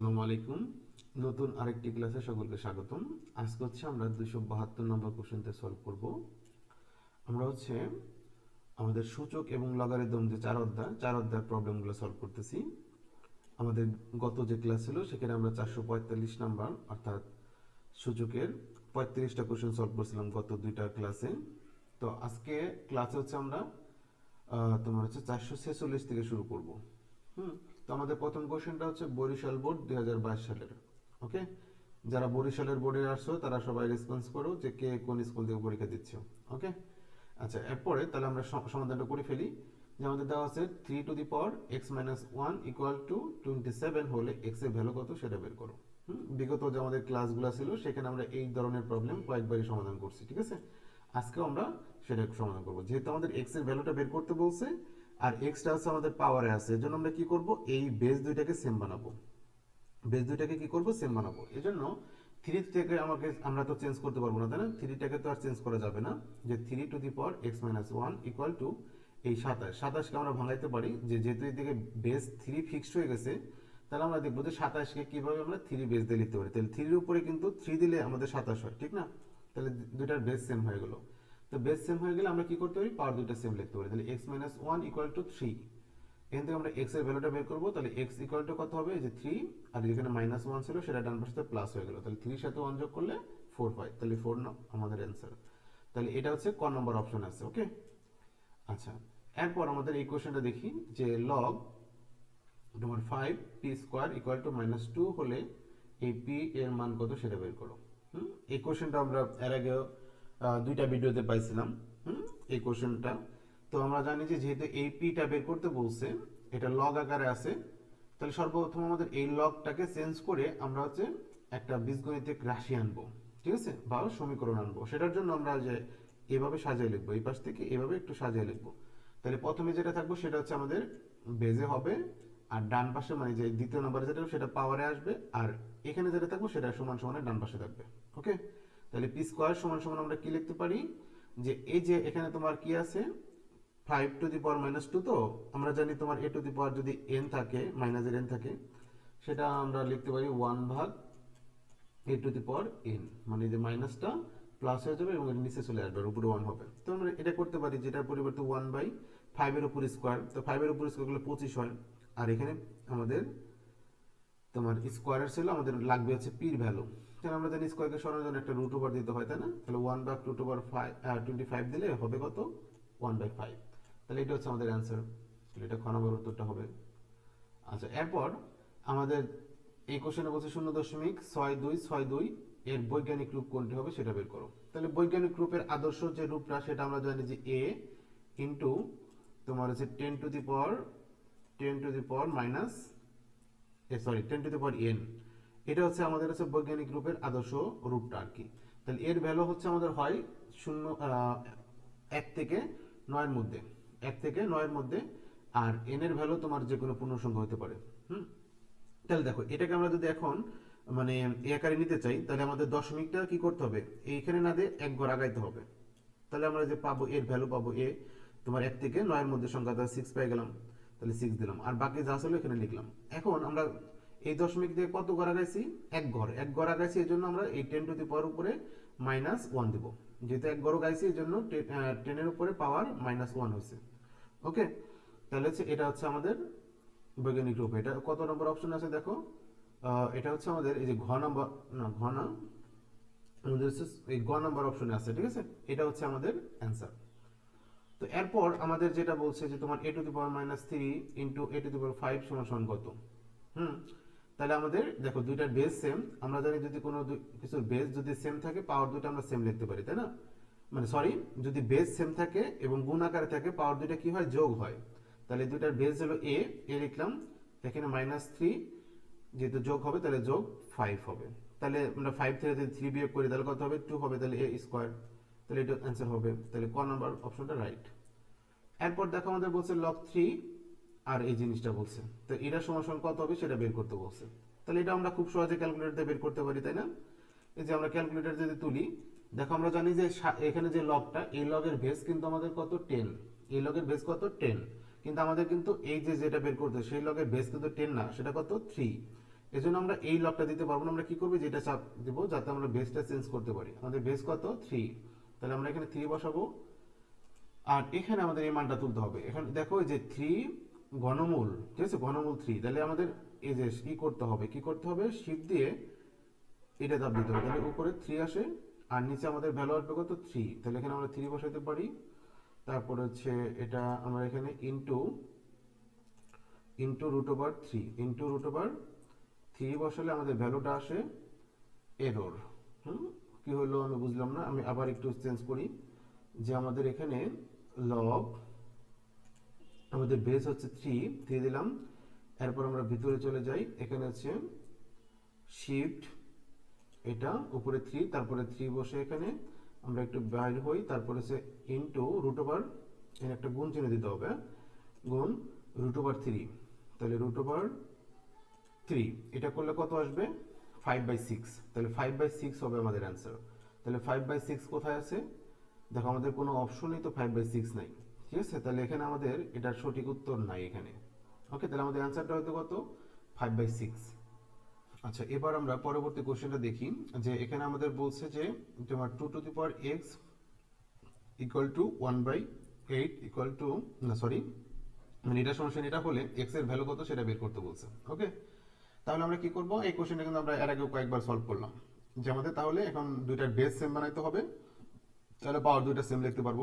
আসসালামু আলাইকুম। নতুন আরেকটি ক্লাসে সকলকে স্বাগতম। আজকে হচ্ছে আমরা দুশো বাহাত্তর নম্বর কোশ্চেনটা সলভ করব। আমরা হচ্ছে আমাদের সূচক এবং লগারিদম যে চার অধ্যায়, চার অধ্যায়ের প্রবলেমগুলো সলভ করতেছি। আমাদের গত যে ক্লাস ছিল, সেখানে আমরা চারশো পঁয়তাল্লিশ নাম্বার, অর্থাৎ সূচকের পঁয়ত্রিশটা কোশ্চেন সলভ করছিলাম গত দুইটা ক্লাসে। তো আজকে ক্লাসে হচ্ছে আমরা তোমার হচ্ছে চারশো ছেচল্লিশ থেকে শুরু করব। হুম? তো আমাদের প্রথম কোশ্চেনটা হচ্ছে বরিশাল বোর্ড দুই সালের, ওকে? যারা বরিশালের বোর্ডে আসছো, তারা সবাই রেসপন্স করো যে কে কোন স্কুল থেকে পরীক্ষা দিচ্ছ, ওকে? আচ্ছা এরপরে তাহলে আমরা সমাধানটা করে ফেলি। যে আমাদের দেওয়া আছে three to the power x minus one equal to twenty seven হলে এক্সের ভ্যালু কত সেটা বের করো। বিগত যে আমাদের ক্লাসগুলো ছিল, সেখানে আমরা এই ধরনের প্রবলেম কয়েকবারই সমাধান করছি, ঠিক আছে? আজকেও আমরা সেটা সমাধান করব। যেহেতু আমাদের এক্সের ভ্যালুটা বের করতে বলছে আর এক্সটা হচ্ছে আমাদের পাওয়ারে আছে। এর জন্য আমরা কি করব? এই বেস দুইটাকে সেম বানাবো। বেস দুইটাকে কি করব? সেম বানাবো। এই জন্য থ্রি থেকে আমাকে, আমরা তো চেঞ্জ করতে পারব না, তাই না? থ্রিটাকে তো আর চেঞ্জ করা যাবে না। যে three to the power x minus one equal to এই সাতাশ। সাতাশকে আমরা ভাঙাইতে পারি। যে যেহেতু এদিকে বেস থ্রি ফিক্সড হয়ে গেছে, তাহলে আমরা দেখব যে সাতাশকে কীভাবে আমরা থ্রি বেস দিয়ে লিখতে পারি। তাহলে থ্রির উপরে কিন্তু থ্রি দিলে আমাদের সাতাশ হয়, ঠিক না? তাহলে দুইটার বেস সেম হয়ে গেল। তো বেস সেম হয়ে গেলে আমরা কি করতে পারি? পাওয়ার দুইটা সেম লিখতে পারি। তাহলে x minus one equal to three এখান থেকে আমরা এক্সের ভ্যালুটা বের করব। তাহলে এক্স ইকুয়াল টু কত হবে? যে থ্রি আর যেখানে মাইনাস ওয়ান ছিল, সেটা ডান পাশে প্লাস হয়ে গেল। তাহলে থ্রির সাথে ওয়ান যোগ করলে ফোর হয় তাহলে ফোর আমাদের অ্যান্সার তাহলে এটা হচ্ছে ক নম্বর অপশন আছে ওকে আচ্ছা এরপর আমাদের এই কোশ্চেনটা দেখি, যে লগ তোমার five p square equal to minus two হলে এই পি এর মান কত সেটা বের করো। হুম? এই কোশ্চেনটা আমরা এর আগে দুইটা ভিডিওতে পাইছিলাম এই কোশ্চেনটা তো আমরা জানি যে যেহেতু এই পিটা বের করতে বলছে, এটা লগ আকারে আছে, তাহলে সর্বপ্রথম আমাদের এই লগটাকে চেঞ্জ করে আমরা হচ্ছে একটা বীজগণিতিক রাশি আনব, ঠিক আছে? বা সমীকরণ আনব। সেটার জন্য আমরা যে এভাবে সাজিয়ে লিখব, এই পাশ থেকে এভাবে একটু সাজিয়ে লিখব। তাহলে প্রথমে যেটা থাকব, সেটা হচ্ছে আমাদের বেজে হবে, আর ডান পাশে মানে যে দ্বিতীয় নম্বরে যেটা, সেটা পাওয়ারে আসবে, আর এখানে যেটা থাকব, সেটা সমান সমানে ডান পাশে থাকবে ওকে তাহলে পি স্কোয়ার সমান সমান আমরা কি লিখতে পারি? যে এই যে এখানে তোমার কি আছে? Five to the power minus two তো, আমরা জানি তোমার এ টু দি পাওয়ার যদি এন থাকে মাইনাসের এন থাকে, সেটা আমরা লিখতে পারি ওয়ান ভাগ এ টু দি পাওয়ার এন মানে যে মাইনাসটা প্লাস হয়ে যাবে এবং এর নিচে চলে আসবে উপরে ওয়ান হবে। তো আমরা এটা করতে পারি যেটার পরিবর্তে ওয়ান বাই ফাইভের উপর স্কোয়ার তো ফাইভের উপর স্কোয়ার করলে পঁচিশ হয়। আর এখানে আমাদের তোমার স্কোয়ারের ছিল আমাদের লাগবে হচ্ছে পির ভ্যালু তাহলে আমরা জানি স্কোয়ারকে সরানোর জন্য একটা রুট ওভার দিতে হয়, তাই না? তাহলে one by root over five twenty five দিলে হবে কত? ওয়ান বাই ফাইভ তাহলে এটা হচ্ছে আমাদের অ্যান্সার এটা খ নম্বর উত্তরটা হবে। আচ্ছা এরপর আমাদের এই কোশ্চেনে বলছে শূন্য দশমিক ছয় দুই ছয় দুই এর বৈজ্ঞানিক রূপ কোনটি হবে সেটা বের করো। তাহলে বৈজ্ঞানিক রূপের আদর্শ যে রূপটা সেটা আমরা জানি যে এ ইন্টু তোমার হচ্ছে ten to the power ten to the power minus a sorry ten to the power n এটা হচ্ছে আমাদের হচ্ছে বৈজ্ঞানিক রূপের আদর্শ রূপটা আর কি। তাহলে এর ভ্যালু হচ্ছে আমাদের হয় শূন্য এক থেকে নয়ের মধ্যে, এক থেকে নয়ের মধ্যে, আর এন এর ভ্যালু তোমার যে কোনো পূর্ণ সংখ্যা হতে পারে, হুম? তাহলে দেখো, এটাকে আমরা যদি এখন মানে এ আকারে নিতে চাই, তাহলে আমাদের দশমিকটা কি করতে হবে? এইখানে না দিয়ে এক ঘর আগাইতে হবে। তাহলে আমরা যে পাবো, এর ভ্যালু পাবো এ, তোমার এক থেকে নয়ের মধ্যে সংখ্যা তাহলে সিক্স পেয়ে গেলাম, তাহলে সিক্স দিলাম, আর বাকি যা ছিল এখানে লিখলাম। এখন আমরা এই দশমিক দিয়ে কত ঘর আগাইছি? এক ঘর। এক ঘর আগাইছি, এই জন্য আমরা এই টেন টু দি পাওয়ার উপরে মাইনাস ওয়ান দিব। যেহেতু এক ঘর গাইছি এই জন্য টেনের উপরে পাওয়ার মাইনাস ওয়ান হয়েছে ওকে তাহলে হচ্ছে এটা হচ্ছে আমাদের বৈজ্ঞানিক রূপ। এটা কত নম্বর অপশন আছে দেখো? এটা হচ্ছে আমাদের এই যে ঘ নম্বর, না, ঘ না, আমাদের হচ্ছে এই গ নম্বর অপশনে আছে, ঠিক আছে? এটা হচ্ছে আমাদের অ্যান্সার তো এরপর আমাদের যেটা বলছে যে তোমার a to the power minus three into a to the power five সমান সমান কত? হুম? তাহলে আমাদের, দেখো দুইটার বেস সেম আমরা জানি যদি কোনো কিছুর বেস যদি সেম থাকে পাওয়ার দুটো আমরা সেম লিখতে পারি, তাই না? মানে সরি যদি বেস সেম থাকে এবং গুণ আকারে থাকে পাওয়ার দুইটা কি হয়? যোগ হয়। তাহলে দুইটার বেস হলো এ এ লিখলাম, এখানে মাইনাস থ্রি যেহেতু যোগ হবে, তাহলে যোগ ফাইভ হবে। তাহলে আমরা ফাইভ থেকে যদি থ্রি বিয়োগ করি, তাহলে কত হবে? টু হবে, তাহলে এ স্কোয়ার তাহলে এটা অ্যান্সার হবে। তাহলে ক নাম্বার অপশনটা রাইট এরপর দেখো আমাদের বলছে লগ থ্রি আর এই জিনিসটা বলছে। তো এটা সমান কত হবে সেটা বের করতে বলছে। তাহলে এটা আমরা খুব সহজে ক্যালকুলেটর দিয়ে বের করতে পারি, তাই না? এই যে আমরা ক্যালকুলেটর যদি তুলি, দেখো আমরা জানি যে এখানে যে লগটা এই লগের বেস কিন্তু আমাদের কত? টেন এই লগের বেস কত? টেন কিন্তু আমাদের কিন্তু এই যে যেটা বের করতে, সেই লগের বেস কিন্তু টেন না, সেটা কত? থ্রি এই জন্য আমরা এই লকটা দিতে পারব না, আমরা কি করব? যেটা চাপ দিব, যাতে আমরা বেসটা চেঞ্জ করতে পারি। আমাদের বেস কত? থ্রি তাহলে আমরা এখানে থ্রি বসাবো। আর এখানে আমাদের এই মানটা তুলতে হবে। এখানে দেখো যে থ্রি ঘনমূল, ঠিক আছে? ঘনমূল থ্রি তাহলে আমাদের এই যে কি করতে হবে? কি করতে হবে? শিপ দিয়ে এটা দাব দিতে হবে। তাহলে উপরে থ্রি আসে আর নিচে আমাদের ভ্যালু আসবে কত? থ্রি তাহলে এখানে আমরা থ্রি বসাতে পারি। তারপর হচ্ছে এটা আমরা এখানে into into root over three into root over three বসালে আমাদের ভ্যালুটা আসে এরর হুম? কি হলো আমি বুঝলাম না। আমি আবার একটু চেঞ্জ করি যে আমাদের এখানে লগ আমাদের বেস হচ্ছে থ্রি থ্রি দিলাম। এরপর আমরা ভিতরে চলে যাই। এখানে আছে শিফট এটা উপরে থ্রি তারপরে থ্রি বসে এখানে। আমরা একটু বাইরে হই, তারপরে হচ্ছে ইনটু রুট ওভার এখানে একটা গুণ চিহ্ন দিতে হবে। গুণ রুট ওভার থ্রি তাহলে রুট ওভার থ্রি এটা করলে কত আসবে? ফাইভ বাই সিক্স তাহলে ফাইভ বাই সিক্স হবে আমাদের অ্যান্সার তাহলে ফাইভ বাই সিক্স কোথায় আছে? দেখো, আমাদের কোনো অপশনই তো ফাইভ বাই সিক্স নাই। ঠিক আছে? তাহলে এখানে আমাদের এটার সঠিক উত্তর নাই এখানে। ওকে তাহলে আমাদের অ্যান্সারটা হয়তো কত? ফাইভ বাই সিক্স আচ্ছা এবার আমরা পরবর্তী কোশ্চেনটা দেখি, যে এখানে আমাদের বলছে যে তোমার two to the power x equal to one by eight equal to না সরি মানে এটা সমস্যা এটা হলে এক্সের ভ্যালু কত সেটা বের করতে বলছে। ওকে তাহলে আমরা কি করব? এই কোশ্চেনটা কিন্তু আমরা এর আগেও কয়েকবার সলভ করলাম। যে আমাদের তাহলে এখন দুইটার বেস সেম বানাইতে হবে। তাহলে পাওয়ার দুইটা সেম লিখতে পারব।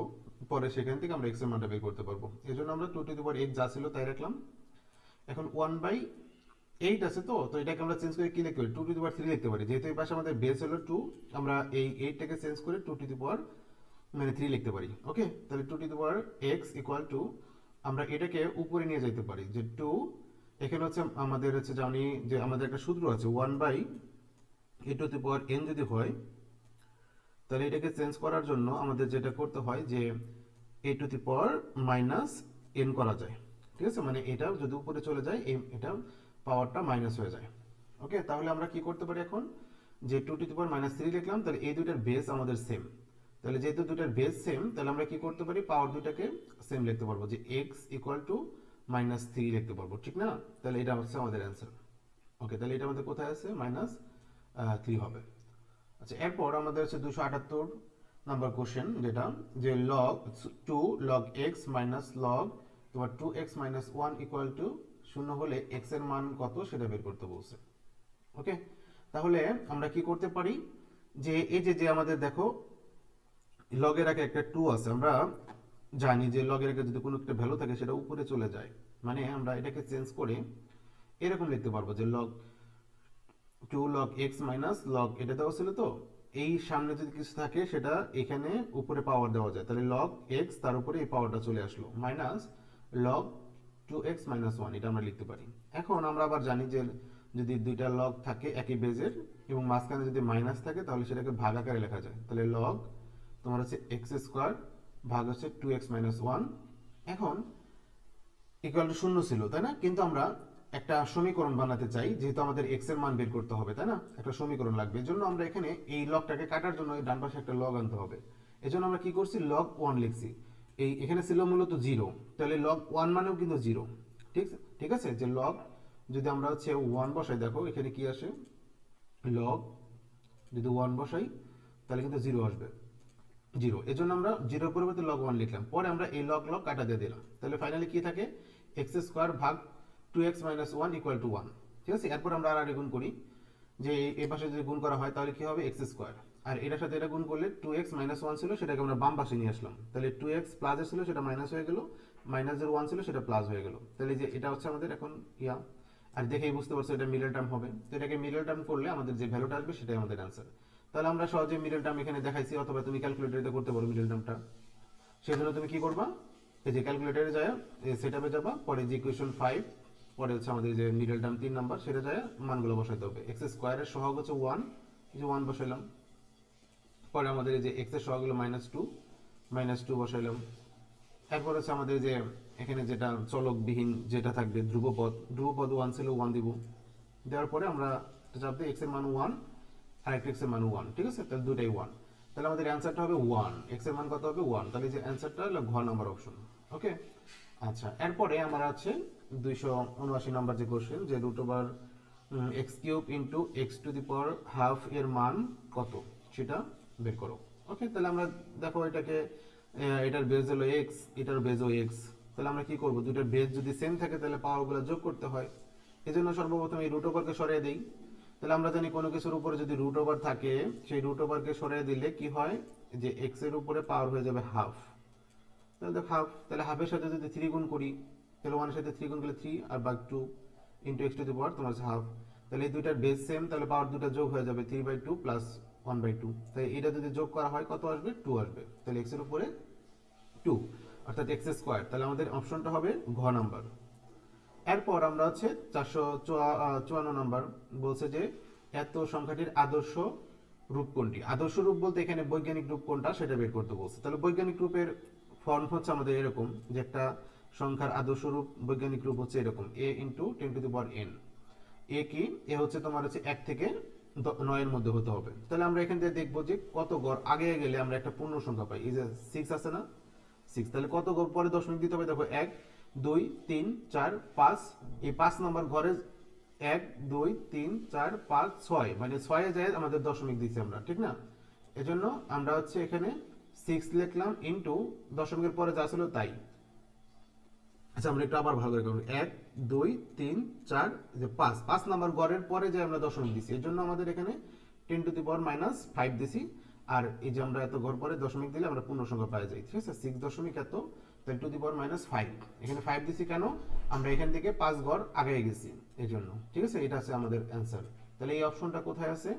পরে সেখান থেকে আমরা এক্সের মানটা বের করতে পারব। এই জন্য আমরা two to the power x যা ছিল তাই রাখলাম। এখন ওয়ান বাই এইট আছে তো? তো এটাকে আমরা চেঞ্জ করে কি লিখতে পারি? Two to the power three লিখতে পারি। যেহেতু এই পাশে আমাদের বেস হলো টু আমরা এই এইটটাকে চেঞ্জ করে টু টু দি পাওয়ার মানে থ্রি লিখতে পারি। ওকে তাহলে two to the power x equal to আমরা এটাকে উপরে নিয়ে যেতে পারি। যে টু এখানে হচ্ছে আমাদের হচ্ছে জানি যে আমাদের একটা সূত্র আছে one by a to the power n যদি হয় তাহলে এটাকে চেঞ্জ করার জন্য আমাদের যেটা করতে হয় যে a to the power minus n করা যায়। ঠিক আছে? মানে এটা যদি উপরে চলে যায়, এই- এটা পাওয়ারটা মাইনাস হয়ে যায়। ওকে তাহলে আমরা কি করতে পারি এখন? যে two to the power minus three লিখলাম, তাহলে এই দুইটার বেস আমাদের সেম তাহলে যেহেতু দুইটার বেস সেম তাহলে আমরা কি করতে পারি? পাওয়ার দুইটাকে সেম লিখতে পারব যে x equal to minus three লিখতে পারব। ঠিক না? তাহলে এটা হচ্ছে আমাদের অ্যান্সার ওকে তাহলে এটা আমাদের কোথায় আছে? মাইনাস থ্রি হবে। আচ্ছা এরপর আমাদের হচ্ছে দুশো আটাত্তর নাম্বার কোশ্চেন যেটা, যে log two log x minus log তোমার two x minus one equal to শূন্য হলে এক্সের মান কত সেটা বের করতে বলছে। ওকে? তাহলে আমরা কি করতে পারি? যে এই যে যে আমাদের দেখো লগের আগে একটা টু আছে, আমরা জানি যে লগের আগে যদি কোনো একটা ভ্যালু থাকে সেটা উপরে চলে যায়। মানে আমরা এটাকে চেঞ্জ করে এরকম লিখতে পারব যে log two log x minus log এটা দেওয়া ছিল তো? এই সামনে যদি কিছু থাকে, সেটা এখানে উপরে পাওয়ার দেওয়া যায়। তাহলে লগ এক্স তার উপরে এই পাওয়ারটা চলে আসলো। Minus log two x minus one এটা আমরা লিখতে পারি। এখন আমরা আবার জানি যে যদি দুইটা লগ থাকে একই বেজের এবং মাঝখানে যদি মাইনাস থাকে, তাহলে সেটাকে ভাগ আকারে লেখা যায়। তাহলে লগ তোমার হচ্ছে এক্স স্কোয়ার ভাগ হচ্ছে টু এক্স মাইনাস ওয়ান এখন ইকুয়াল টু শূন্য ছিল, তাই না? কিন্তু আমরা একটা সমীকরণ বানাতে চাই, যেহেতু আমাদের এক্সের মান বের করতে হবে, তাই না? একটা সমীকরণ লাগবে। এর জন্য আমরা এখানে এই লগটাকে কাটার জন্য ডান পাশে একটা লগ আনতে হবে। এজন্য আমরা কি করছি? লগ ওয়ান লিখছি। এই, এখানে ছিল মূলত জিরো তাহলে লগ ওয়ান মানেও কিন্তু জিরো ঠিক ঠিক আছে? যে লগ যদি আমরা হচ্ছে ওয়ান বসাই, দেখো এখানে কি আসে? লগ যদি ওয়ান বসাই, তাহলে কিন্তু জিরো আসবে। জিরো এর জন্য আমরা জিরোর পরিবর্তে লগ ওয়ান লিখলাম। পরে আমরা এই লগ লগ কাটা দিয়ে দিলাম। তাহলে ফাইনালি কি থাকে? এক্স স্কোয়ার ভাগ two x minus one equal to one ঠিক আছে? এরপর আমরা আর গুণ করি। যে এই পাশে যদি গুণ করা হয়, তাহলে কি হবে? এক্স স্কোয়ার আর এটার সাথে এটা গুণ করলে টু এক্স মাইনাস ওয়ান ছিল, সেটাকে আমরা বাম পাশে নিয়ে আসলাম। তাহলে টু এক্স প্লাস ছিল, সেটা মাইনাস হয়ে গেল। মাইনাস এর ওয়ান ছিল, সেটা প্লাস হয়ে গেল। তাহলে যে এটা হচ্ছে আমাদের এখন ইয়া। আর দেখেই বুঝতে পারছ, এটা মিডল টার্ম হবে। তো এটাকে মিডল টার্ম করলে আমাদের যে ভ্যালুটা আসবে, সেটাই আমাদের অ্যান্সার তাহলে আমরা সহজে মিডল টার্ম এখানে দেখাইছি, অথবা তুমি ক্যালকুলেটরে করতে পারো মিডল টার্মটা সেজন্য তুমি কি করবা? এই যে ক্যালকুলেটরে যায় সেটআপে যাবা, পরে যে ইকুয়েশন ফাইভ পরে হচ্ছে আমাদের যে মিডল টার্ম তিন নাম্বার সেটা যায় মানগুলো বসাইতে হবে। এক্স স্কোয়ারের সহগ হচ্ছে ওয়ান এই যে ওয়ান বসাইলাম। পরে আমাদের যে এক্সের সহগ হলো মাইনাস টু মাইনাস টু বসাইলাম। এরপর হচ্ছে আমাদের যে এখানে যেটা চলকবিহীন যেটা থাকবে ধ্রুবপদ ধ্রুবপদ ওয়ান ছিল ওয়ান দিব। দেওয়ার পরে আমরা চাপ দিই এক্সের মান ওয়ান আর একটা এক্সের মান ওয়ান ঠিক আছে? তাহলে দুটাই ওয়ান তাহলে আমাদের অ্যান্সারটা হবে ওয়ান এক্সের মান কত হবে ওয়ান তাহলে যে অ্যান্সারটা হলো ঘ নাম্বার অপশন ওকে আচ্ছা এরপরে আমরা আছে দুইশো উনআশি নাম্বার যে কোশ্চেন যে root over x cube into x to the power half এর মান কত? সেটা বের করো। ওকে তাহলে আমরা দেখো এটাকে এটার বেজ হলো এক্স এটার বেজও এক্স তাহলে আমরা কি করব? দুটার বেজ যদি সেম থাকে, তাহলে পাওয়ারগুলো যোগ করতে হয়। এই জন্য সর্বপ্রথম এই রুট ওভারকে সরিয়ে দিই। তাহলে আমরা জানি কোনো কিছুর উপরে যদি রুট ওভার থাকে, সেই রুট ওভারকে সরিয়ে দিলে কি হয়? যে এক্সের উপরে পাওয়ার হয়ে যাবে হাফ তাহলে হাফ তাহলে হাফের সাথে যদি থ্রি গুণ করি তাহলে ওয়ানের সাথে থ্রি গুণ করলে three R by two into x to the power তোমার হাফ তাহলে এই দুইটার বেস সেম তাহলে পাওয়ার দুটো যোগ হয়ে যাবে three by two plus one by two তাই এটা যদি যোগ করা হয়, কত আসবে? টু আসবে। তাহলে এক্সের উপরে টু অর্থাৎ এক্স স্কোয়ার তাহলে আমাদের অপশনটা হবে ঘ নাম্বার এরপর আমরা হচ্ছে চারশো চুয়ান্ন নাম্বার বলছে যে এত সংখ্যাটির আদর্শ রূপ কোনটি? আদর্শ রূপ বলতে এখানে বৈজ্ঞানিক রূপ কোনটা সেটা বের করতে বলছে। তাহলে বৈজ্ঞানিক রূপের ফর্ম হচ্ছে আমাদের এরকম যে একটা সংখ্যার আদর্শ রূপ বৈজ্ঞানিক রূপ হচ্ছে এরকম a into ten to the power n a কি? এ হচ্ছে তোমার হচ্ছে এক থেকে নয়ের মধ্যে হতে হবে। তাহলে আমরা এখান থেকে দেখব যে কত গড় আগে গেলে আমরা একটা পূর্ণ সংখ্যা পাই। এই যে সিক্স আছে না? সিক্স তাহলে কত গড় পরে দশমিক দিতে হবে? দেখো এক, দুই, তিন, চার, পাঁচ। এই পাঁচ নম্বর ঘরে এক, দুই, তিন, চার, পাঁচ, ছয়। মানে ছয়ে যায় আমাদের দশমিক দিচ্ছি আমরা, ঠিক না? এজন্য আমরা হচ্ছে এখানে সিক্স লিখলাম ইন্টু দশমিকের পরে যা ছিল তাই। আচ্ছা আমরা একটু আবার ভালো করে করব। এক, দুই, তিন, চার যে পাঁচ। পাঁচ নাম্বার গড়ের পরে যে আমরা দশমিক দিছি, এর জন্য আমাদের এখানে ten to the power minus five দিছি। আর এই যে আমরা এত গড় পরে দশমিক দিলে আমরা পূর্ণ সংখ্যা পাওয়া যাই ঠিক আছে? সিক্স দশমিক এত ten to the power minus five. এখানে ফাইভ দিছি কেন? আমরা এখান থেকে পাঁচ গড় আগে গেছি, এই জন্য, ঠিক আছে? এটা আছে আমাদের অ্যান্সার তাহলে এই অপশনটা কোথায় আছে?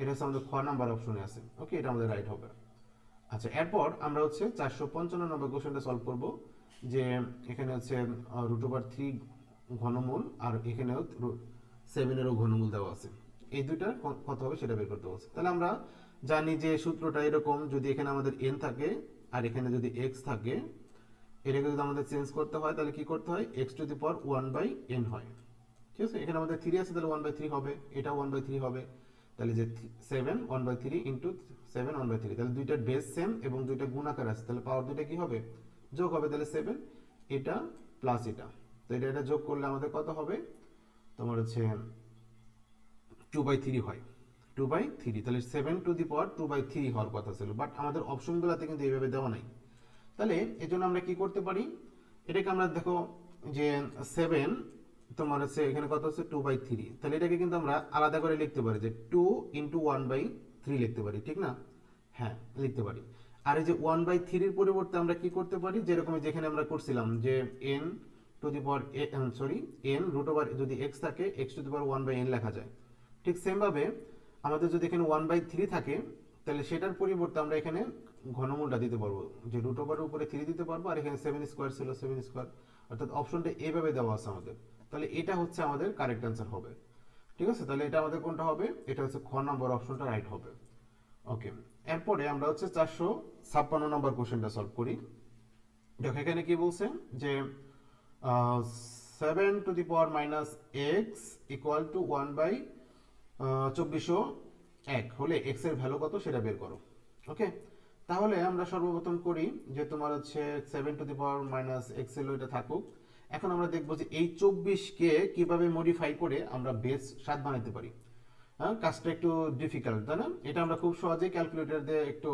এটা হচ্ছে আমাদের খ নাম্বার অপশনে আছে ওকে এটা আমাদের রাইট হবে। আচ্ছা এরপর আমরা হচ্ছে চারশো পঞ্চান্ন নম্বর কোশ্চেনটা সলভ করব। যে এখানে হচ্ছে রুট ওভার থ্রি ঘনমূল আর এখানেও সেভেনেরও ঘনমূল দেওয়া আছে। এই দুইটার কত হবে সেটা বের করতে বলছে তাহলে আমরা জানি যে সূত্রটা এরকম, যদি এখানে আমাদের এন থাকে আর এখানে যদি এক্স থাকে, এটাকে যদি আমাদের চেঞ্জ করতে হয়, তাহলে কি করতে হয়? X to the power one by n হয়। ঠিক আছে? এখানে আমাদের থ্রি আছে, তাহলে ওয়ান বাই থ্রি হবে। এটা ওয়ান বাই থ্রি হবে। তাহলে যে seven one by three into seven one by three তাহলে দুইটার বেস সেম এবং দুইটা গুণাকার আছে। তাহলে পাওয়ার দুইটা কি হবে? যোগ হবে তাহলে সেভেন এটা প্লাস এটা। তো এটা এটা যোগ করলে আমাদের কত হবে? তোমার হচ্ছে টু বাই থ্রি হয়। টু বাই থ্রি তাহলে seven to the power two by three হওয়ার কথা ছিল। বাট আমাদের অপশনগুলোতে কিন্তু এইভাবে দেওয়া নাই। তাহলে এই জন্য আমরা কি করতে পারি? এটাকে আমরা দেখো যে সেভেন তোমার হচ্ছে এখানে কত হচ্ছে? টু বাই থ্রি তাহলে এটাকে কিন্তু আমরা আলাদা করে লিখতে পারি যে two into one by three লিখতে পারি, ঠিক না? হ্যাঁ লিখতে পারি। আর এই যে ওয়ান বাই থ্রির পরিবর্তে আমরা কি করতে পারি? যেরকম যেখানে আমরা করছিলাম যে n to the power sorry n root over যদি এক্স থাকে x to the power one by n লেখা যায়। ঠিক সেমভাবে আমাদের যদি এখানে ওয়ান বাই থ্রি থাকে, তাহলে সেটার পরিবর্তে আমরা এখানে ঘনমূলটা দিতে পারব। যে রুট ওভারের উপরে থ্রি দিতে পারব, আর এখানে সেভেন স্কোয়ার ছিল সেভেন স্কোয়ার অর্থাৎ অপশনটা এইভাবে দেওয়া আছে আমাদের। তাহলে এটা হচ্ছে আমাদের কারেক্ট অ্যান্সার হবে। ঠিক আছে? তাহলে এটা আমাদের কোনটা হবে? এটা হচ্ছে খ নম্বর অপশনটা রাইট হবে। ওকে এরপরে আমরা হচ্ছে চারশো ছাপ্পান্ন নম্বর কোশ্চেনটা সলভ করি। দেখো, এখানে কি বলছে যে seven to the power minus x equal to one by চব্বিশশো এক। হলে এক্সের ভ্যালু কত সেটা বের করো। ওকে তাহলে আমরা সর্বপ্রথম করি যে তোমার হচ্ছে seven to the power minus এক্সের এটা থাকুক। এখন আমরা দেখব যে এই চব্বিশকে কীভাবে মডিফাই করে আমরা বেস সাত বানাতে পারি। হ্যাঁ কাজটা একটু ডিফিকাল্ট তাই না? এটা আমরা খুব সহজেই ক্যালকুলেটর দিয়ে একটু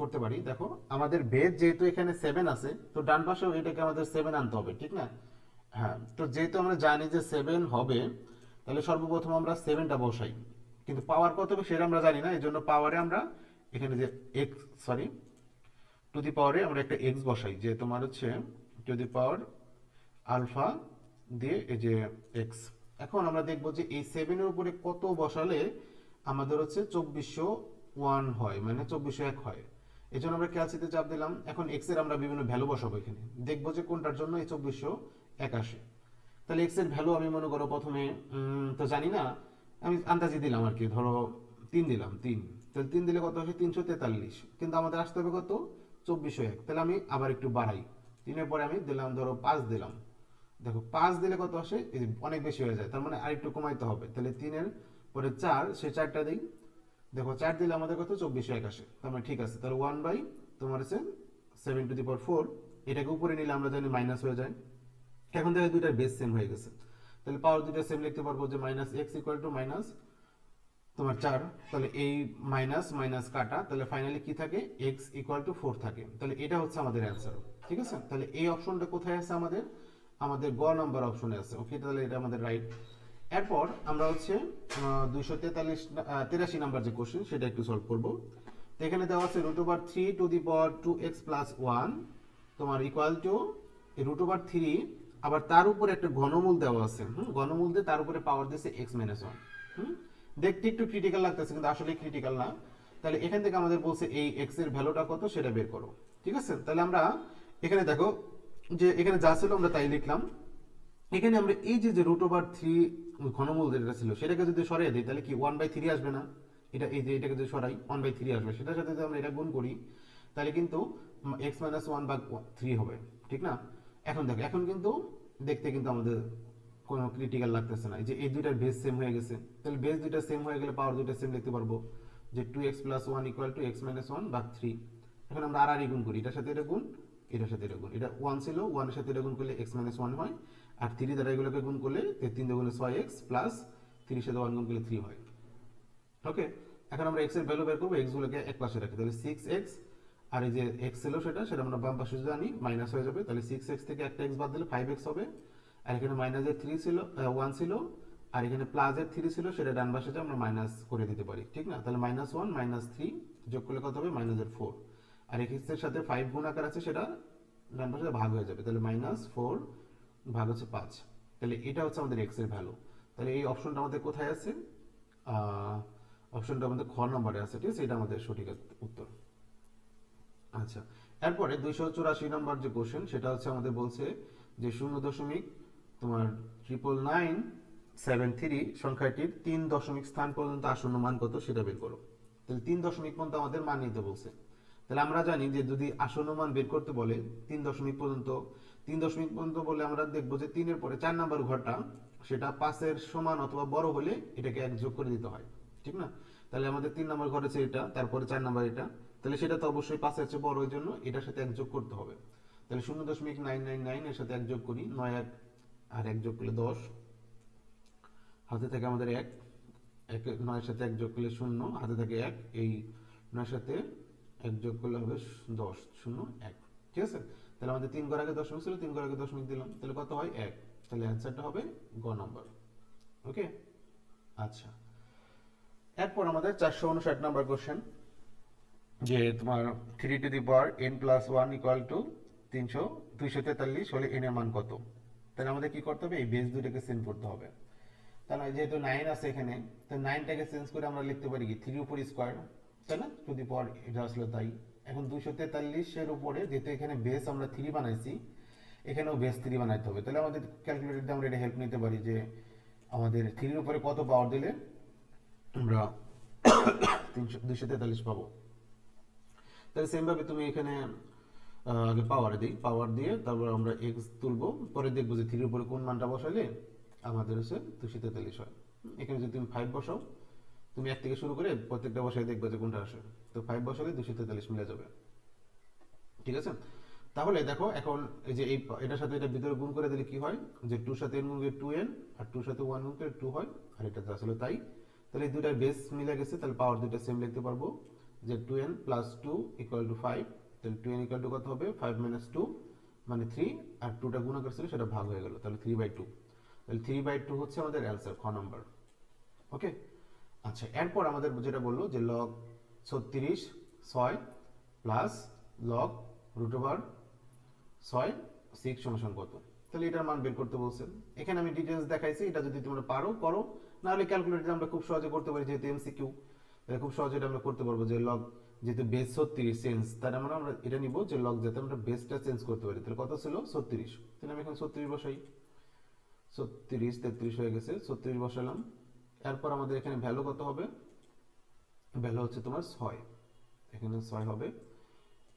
করতে পারি। দেখো, আমাদের বেদ যেহেতু এখানে সেভেন আছে, তো ডান পাশেও এটাকে আমাদের সেভেন আনতে হবে, ঠিক না? হ্যাঁ তো যেহেতু আমরা জানি যে সেভেন হবে, তাহলে সর্বপ্রথম আমরা সেভেনটা বসাই। কিন্তু পাওয়ার কত সেটা আমরা জানি না এই জন্য পাওয়ারে আমরা এখানে যে এক্স সরি টু দি পাওয়ারে আমরা একটা এক্স বসাই, যে তোমার হচ্ছে টু দি পাওয়ার আলফা দিয়ে এই যে এক্স এখন আমরা দেখব যে এই সেভেনের উপরে কত বসালে আমাদের হচ্ছে চব্বিশশো ওয়ান হয় মানে চব্বিশশো এক হয়। এই জন্য আমরা ক্যালসিতে চাপ দিলাম। এখন এক্সের আমরা বিভিন্ন ভ্যালু বসাবো এখানে। দেখব যে কোনটার জন্য এই চব্বিশশো এক আসে। তাহলে এক্সের ভ্যালু আমি মনে করো প্রথমে তো জানি না, আমি আন্দাজি দিলাম আর কি, ধরো তিন দিলাম, তিন। তাহলে তিন দিলে কত আসে? তিনশো তেতাল্লিশ। কিন্তু আমাদের আসতে হবে কত? চব্বিশশো এক। তাহলে আমি আবার একটু বাড়াই। তিনের পরে আমি দিলাম, ধরো পাঁচ দিলাম। দেখো, পাঁচ দিলে কত আসে? অনেক বেশি হয়ে যায়, তার মানে আরেকটু কমাইতে হবে। তাহলে তিনের পরে চার, সে চারটা দিই। দেখো, চার দিলে আমাদের কত? চব্বিশশো আসে তার মানে ঠিক আছে, তাহলে ওয়ান বাই তোমার হচ্ছে seven to the power four এটাকে উপরে নিলে আমরা জানি মাইনাস হয়ে যায়। এখন দেখো, দুইটার বেস সেম হয়ে গেছে। তাহলে পাওয়ার দুইটা সেম লিখতে পারব যে minus x equal to minus তোমার চার। তাহলে এই মাইনাস মাইনাস কাটা, তাহলে ফাইনালি কি থাকে? এক্স ইকুয়াল টু ফোর থাকে। তাহলে এটা হচ্ছে আমাদের অ্যান্সার ঠিক আছে? তাহলে এই অপশনটা কোথায় আছে আমাদের? আমাদের গ নাম্বার অপশনে আছে। ওকে তাহলে এটা আমাদের রাইট এরপর আমরা হচ্ছে দুইশো তেতাল্লিশ তিরাশি নাম্বার যে কোশ্চেন সেটা একটু সলভ করব। তো এখানে দেওয়া আছে root over three to the power two x plus one তোমার equal to root over three আবার তার উপরে একটা ঘনমূল দেওয়া আছে। হুম, ঘনমূল দিয়ে তার উপরে পাওয়ার দিয়েছে এক্স মাইনাস ওয়ান হুম, দেখতে একটু ক্রিটিক্যাল লাগতেছে, কিন্তু আসলে ক্রিটিক্যাল না। তাহলে এখান থেকে আমাদের বলছে এই এক্সের ভ্যালুটা কত, সেটা বের করো। ঠিক আছে? তাহলে আমরা এখানে দেখো যে এখানে যা ছিল আমরা তাই লিখলাম। এখানে আমরা এই যে যে রুট ওভার থ্রি ঘনমূল যেটা ছিল, সেটাকে যদি সরিয়ে দিই, তাহলে কি ওয়ান বাই থ্রি আসবে না? এটা এই যে, এটাকে যদি সরাই ওয়ান বাই থ্রি আসবে। সেটার সাথে যদি আমরা এটা গুণ করি, তাহলে কিন্তু এক্স মাইনাস ওয়ান বা থ্রি হবে। ঠিক না? এখন দেখো, এখন কিন্তু দেখতে কিন্তু আমাদের কোনো ক্রিটিক্যাল লাগতেছে না। যে, এই দুইটার বেস সেম হয়ে গেছে। তাহলে বেস দুইটা সেম হয়ে গেলে পাওয়ার দুইটা সেম লিখতে পারব যে two x plus one equal to x minus one বা থ্রি এখন আমরা আর আর গুণ করি, এটার সাথে এটা গুণ এটার সাথে এটা গুণ। এটা ওয়ান ছিল ওয়ানের সাথে এটা গুণ করলে এক্স মাইনাস ওয়ান হয়, আর থ্রি দ্বারা এগুলোকে গুণ করলে তিন দুগুণে ছয় এক্স প্লাস থ্রির সাথে ওয়ান গুণ করলে থ্রি হয়। ওকে এখন আমরা এক্সের ভ্যালু বের করব এক্সগুলোকে এক পাশে রাখি। তাহলে সিক্স এক্স আর এই যে এক্স ছিল সেটা সেটা আমরা বাম পাশে যদি আনি মাইনাস হয়ে যাবে, তাহলে সিক্স এক্স থেকে একটা এক্স বাদ দিলে ফাইভ এক্স হবে। আর এখানে মাইনাসের থ্রি ছিল ওয়ান ছিল, আর এখানে প্লাসের থ্রি ছিল, সেটা ডান পাশে আমরা মাইনাস করে দিতে পারি, ঠিক না? তাহলে মাইনাস ওয়ান মাইনাস থ্রি যোগ করলে কত হবে? মাইনাসের ফোর আর এক্সের সাথে ফাইভ গুণ আকার আছে, সেটা ডান পাশে ভাগ হয়ে যাবে। তাহলে মাইনাস ফোর ভাগ হচ্ছে পাঁচ। তাহলে এটা হচ্ছে আমাদের এক্সের ভ্যালু তাহলে এই অপশনটা আমাদের কোথায় আছে? অপশনটা আমাদের খ নম্বরে আছে, ঠিক আছে? এটা আমাদের সঠিক উত্তর। আচ্ছা এরপরে দুইশো চুরাশি নম্বর যে কোশ্চেন সেটা হচ্ছে আমাদের বলছে যে শূন্য দশমিক তোমার ট্রিপল নাইন সেভেন থ্রি সংখ্যাটির তিন দশমিক স্থান পর্যন্ত আসন্ন মান কত, সেটা বের করো। তাহলে তিন দশমিক পর্যন্ত আমাদের মান নিতে বলছে। তাহলে আমরা জানি যে যদি আসন্ন মান বের করতে বলে তিন দশমিক পর্যন্ত, তিন দশমিক পর্যন্ত বলে আমরা দেখব যে তিনের পরে চার নাম্বার ঘরটা, সেটা পাঁচের সমান অথবা বড় হলে এটাকে এক যোগ করে দিতে হয়, ঠিক না? তাহলে আমাদের তিন নাম্বার ঘর আছে এটা, তারপরে চার নাম্বার এটা, তাহলে সেটা তো অবশ্যই পাঁচের চেয়ে বড় ওই জন্য এটার সাথে এক যোগ করতে হবে। তাহলে শূন্য দশমিক নাইন নাইন নাইন এর সাথে এক যোগ করি, নয় এক, আর এক যোগ করলে দশ, হাতে থাকে আমাদের এক এক নয়ের সাথে এক যোগ করলে শূন্য, হাতে থাকে এক, এই নয়ের সাথে এক যোগ করলে হবে দশ, শূন্য, এক। ঠিক আছে? তাহলে আমাদের তিন ঘর আগে দশমিক ছিল, তিন ঘর আগে দশমিক দিলাম। তাহলে কত হয়? এক। তাহলে অ্যান্সারটা হবে গ নম্বর ওকে আচ্ছা। এরপর আমাদের চারশো উনষাট নাম্বার কোশ্চেন যে তোমার three to the power n plus one equal to তিনশো, দুইশো তেতাল্লিশ হলে এন এর মান কত? তাহলে আমাদের কি করতে হবে? এই বেস দুটাকে সেন্ড করতে হবে। তাহলে যেহেতু নাইন আছে এখানে, তো নাইনটাকে চেঞ্জ করে আমরা লিখতে পারি কি? থ্রি উপর স্কোয়ার তাই না? টু দি পাওয়ার এটা আসলে তাই। এখন দুইশো তেতাল্লিশের উপরে যেহেতু এখানে বেস আমরা থ্রি বানাইছি, এখানেও বেস থ্রি বানাইতে হবে। তাহলে আমাদের ক্যালকুলেটর দিয়ে আমরা এটা হেল্প নিতে পারি যে আমাদের থ্রির উপরে কত পাওয়ার দিলে আমরা তিনশো, দুইশো তেতাল্লিশ পাবো। তাহলে সেমভাবে তুমি এখানে আগে পাওয়ার দিই। পাওয়ার দিয়ে তারপর আমরা এক্স তুলবো। পরে দেখব যে থ্রির উপরে কোন মানটা বসালে আমাদের হচ্ছে দুশো তেতাল্লিশ হয়। এখানে যদি তুমি ফাইভ বসাও তুমি এক থেকে শুরু করে প্রত্যেকটা বসাই দেখবে যে কোনটা আসে। তো ফাইভ বসালে দুশো তেতাল্লিশ মিলে যাবে। ঠিক আছে? তাহলে দেখো, এখন এই যে এই এটার সাথে এটা ভিতরে গুণ করে দিলে কি হয়? যে টুর সাথে এন গুণ টু এন আর টুর সাথে ওয়ান গুণ টু হয়, আর এটা তো আসলে তাই। তাহলে এই দুটার বেস মিলে গেছে, তাহলে পাওয়ার দুটা সেম লিখতে পারব। যে two n plus two equal to five তাহলে টু এন ইকুয়াল টু কত হবে? ফাইভ মাইনাস টু মানে থ্রি আর টুটা গুণ করছিল সেটা ভাগ হয়ে গেল, তাহলে থ্রি বাই টু তাহলে থ্রি বাই টু হচ্ছে আমাদের অ্যান্সার খ নম্বর ওকে আচ্ছা এরপর আমাদের যেটা বলল যে লগ ছত্রিশ ছয় প্লাস লগ রুট ওভার ছয় সিক্স সমান কত? তাহলে এটার মান বের করতে বলছেন। এখানে আমি ডিটেলস দেখাইছি, এটা যদি তোমরা পারো, করো। না হলে ক্যালকুলেটর আমরা খুব সহজে করতে পারি যেহেতু এমসিকিউ তাহলে খুব সহজে এটা আমরা করতে পারব যে লগ যেহেতু বেস ছত্রিশ চেঞ্জ তার মানে আমরা এটা নিব যে লগ যাতে আমরা বেসটা চেঞ্জ করতে পারি। তাহলে কত ছিল? ছত্রিশ। তাহলে আমি এখন ছত্রিশ বসাই। ছত্রিশ তেত্রিশ হয়ে গেছে, ছত্রিশ বসালাম। এরপর আমাদের এখানে ভ্যালু কত হবে? ভ্যালু হচ্ছে তোমার ছয়। এখানে ছয় হবে।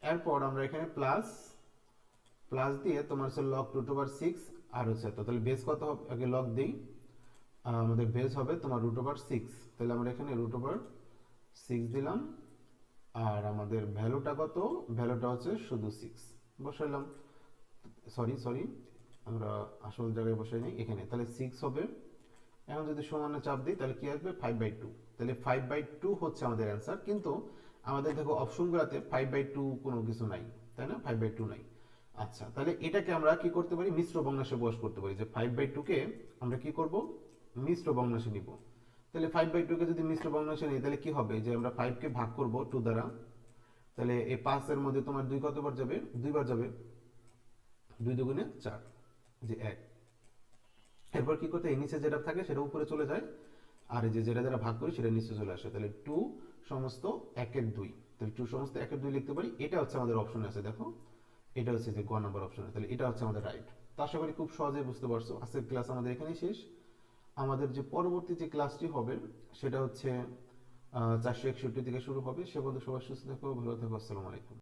এরপর আমরা এখানে প্লাস প্লাস দিয়ে তোমার হচ্ছে লগ রুট ওভার সিক্স আর হচ্ছে এত। তাহলে বেস কত হবে? আগে লক দিই। আমাদের বেস হবে তোমার রুট ওভার সিক্স তাহলে আমরা এখানে রুট ওভার সিক্স দিলাম। আর আমাদের ভ্যালুটা কত? ভ্যালুটা হচ্ছে শুধু সিক্স বসাইলাম। সরি সরি আমরা আসল জায়গায় বসাই নিই। এখানে। তাহলে সিক্স হবে। এখন যদি সমানে চাপ দিই, তাহলে কি আসবে? ফাইভ বাই টু তাহলে ফাইভ বাই টু হচ্ছে আমাদের অ্যান্সার কিন্তু আমাদের দেখো অপশনগুলোতে ফাইভ বাই টু কোনো কিছু নাই, তাই না? ফাইভ বাই টু নাই। আচ্ছা তাহলে এটাকে আমরা কি করতে পারি? মিশ্র ভগ্নাংশে বস করতে পারি। যে ফাইভ বাই টুকে আমরা কি করব? মিশ্র ভগ্নাংশে নিব। তাহলে ফাইভ বাই টুকে যদি মিশ্র ভগ্নাংশে নিই, তাহলে কি হবে? যে আমরা ফাইভকে ভাগ করব টু দ্বারা। তাহলে এই পাঁচের মধ্যে তোমার দুই কতবার যাবে? দুইবার যাবে। দুই দুগুণে চার, যে এক। এরপর কি করতে এই নিচে যেটা থাকে সেটা উপরে চলে যায়। আর এই যে যেটা যেটা ভাগ করি সেটা নিচে চলে আসে। তাহলে টু সমস্ত একের দুই। তাহলে টু সমস্ত একের দুই লিখতে পারি। এটা হচ্ছে আমাদের অপশন আছে, দেখো। এটা হচ্ছে যে গ নাম্বার অপশনে তাহলে এটা হচ্ছে আমাদের রাইট তো আশা করি খুব সহজে বুঝতে পারছ। আজকের ক্লাস আমাদের এখানেই শেষ। আমাদের যে পরবর্তী যে ক্লাসটি হবে, সেটা হচ্ছে চারশো একষট্টি থেকে শুরু হবে। সে বন্ধু সবাই সুস্থ থাকো, ভালো থাকো। আসসালামু আলাইকুম।